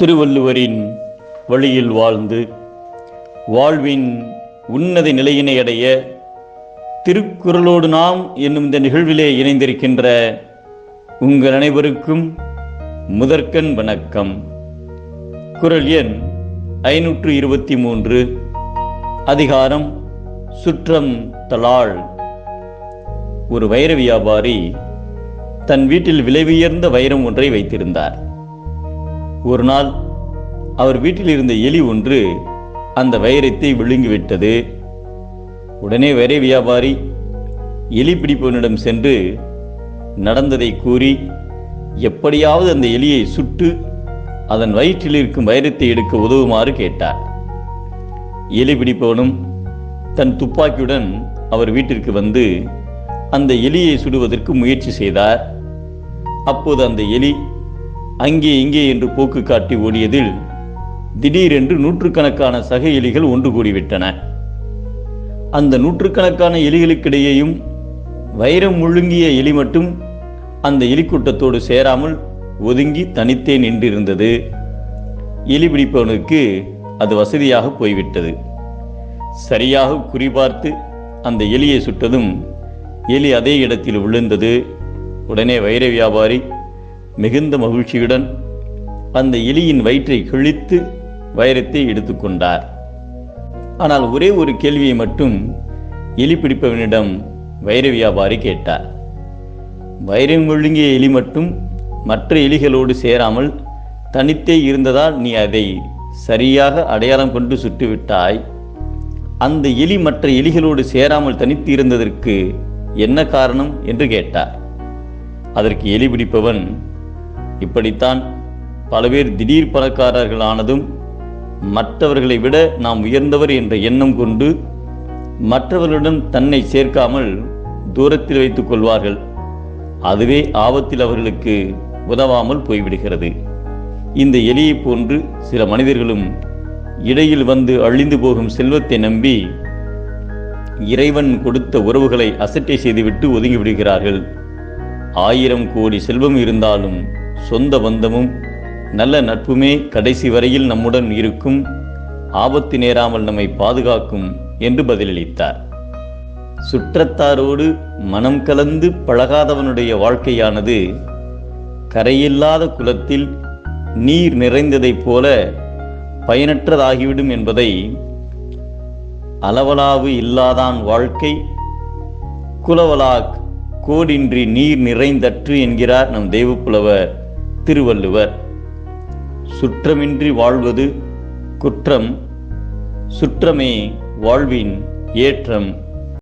திருவள்ளுவரின் வழியில் வாழ்ந்து வாழ்வின் உன்னத நிலையினை அடைய திருக்குறளோடு நாம் என்னும் இந்த நிகழ்விலே இணைந்திருக்கின்ற உங்கள் அனைவருக்கும் முதற்கண் வணக்கம். குறள் எண் ஐநூற்று இருபத்தி மூன்று அதிகாரம் சுற்றம் தலாள். ஒரு வைர வியாபாரி தன் வீட்டில் விலை உயர்ந்த வைரம் ஒன்றை வைத்திருந்தார். ஒரு நாள் அவர் வீட்டில் இருந்த எலி ஒன்று அந்த வைரத்தை விழுங்கிவிட்டது. உடனே வைர வியாபாரி எலி பிடிப்பவனிடம் சென்று நடந்ததை கூறி எப்படியாவது அந்த எலியை சுட்டு அதன் வயிற்றில் இருக்கும் வைரத்தை எடுக்க உதவுமாறு கேட்டார். எலி பிடிப்பவனும் தன் துப்பாக்கியுடன் அவர் வீட்டிற்கு வந்து அந்த எலியை சுடுவதற்கு முயற்சி செய்தார். அப்போது அந்த எலி அங்கே இங்கே என்று போக்கு காட்டி ஓடியதில் திடீரென்று நூற்றுக்கணக்கான சக எலிகள் ஒன்று கூடிவிட்டன. அந்த நூற்றுக்கணக்கான எலிகளுக்கிடையேயும் வைரம் முழுங்கிய எலி மட்டும் அந்த எலிக்கூட்டத்தோடு சேராமல் ஒதுங்கி தனித்தே நின்றிருந்தது. எலி பிடிப்பவனுக்கு அது வசதியாக போய்விட்டது. சரியாக குறிபார்த்து அந்த எலியை சுட்டதும் எலி அதே இடத்தில் விழுந்தது. உடனே வைர வியாபாரி மிகுந்த மகிழ்ச்சியுடன் அந்த எலியின் வயிற்றை கிழித்து வைரத்தை எடுத்துக்கொண்டார். ஆனால் ஒரே ஒரு கேள்வியை மட்டும் எலி பிடிப்பவனிடம் வைர வியாபாரி கேட்டார். வைரம் ஒழுங்கிய எலி மட்டும் மற்ற எலிகளோடு சேராமல் தனித்தே இருந்ததால் நீ அதை சரியாக அடையாளம் கொண்டு சுட்டுவிட்டாய். அந்த எலி மற்ற எலிகளோடு சேராமல் தனித்து இருந்ததற்கு என்ன காரணம் என்று கேட்டார். அதற்கு எலி பிடிப்பவன் இப்படித்தான் பல பேர் திடீர் பணக்காரர்கள் ஆனதும் மற்றவர்களை விட நாம் உயர்ந்தவர் என்ற எண்ணம் கொண்டு மற்றவர்களுடன் தன்னை சேர்க்காமல் தூரத்தில் வைத்துக் கொள்வார்கள். அதுவே ஆபத்தில் அவர்களுக்கு உதவாமல் போய்விடுகிறது. இந்த எலியை போன்று சில மனிதர்களும் இடையில் வந்து அழிந்து போகும் செல்வத்தை நம்பி இறைவன் கொடுத்த உறவுகளை அசட்டை செய்துவிட்டு ஒதுங்கிவிடுகிறார்கள் ஆயிரம் கோடி செல்வம் இருந்தாலும் சொந்த பந்தமும் நல்ல நட்புமே கடைசி வரையில் நம்முடன் இருக்கும். ஆபத்து நேராமல் நம்மை பாதுகாக்கும் என்று பதிலளித்தார். சுற்றத்தாரோடு மனம் கலந்து பழகாதவனுடைய வாழ்க்கையானது கரையில்லாத குலத்தில் நீர் நிறைந்ததைப் போல பயனற்றதாகிவிடும் என்பதை அளவலாவு இல்லாதான் வாழ்க்கை. குலவலாக் கோடின்றி நீர் நிறைந்தற்று என்கிறார் நம் தெய்வப்புலவர் திருவள்ளுவர். சுற்றமின்றி வாழ்வது குற்றம் சுற்றமே வாழ்வின் ஏற்றம்.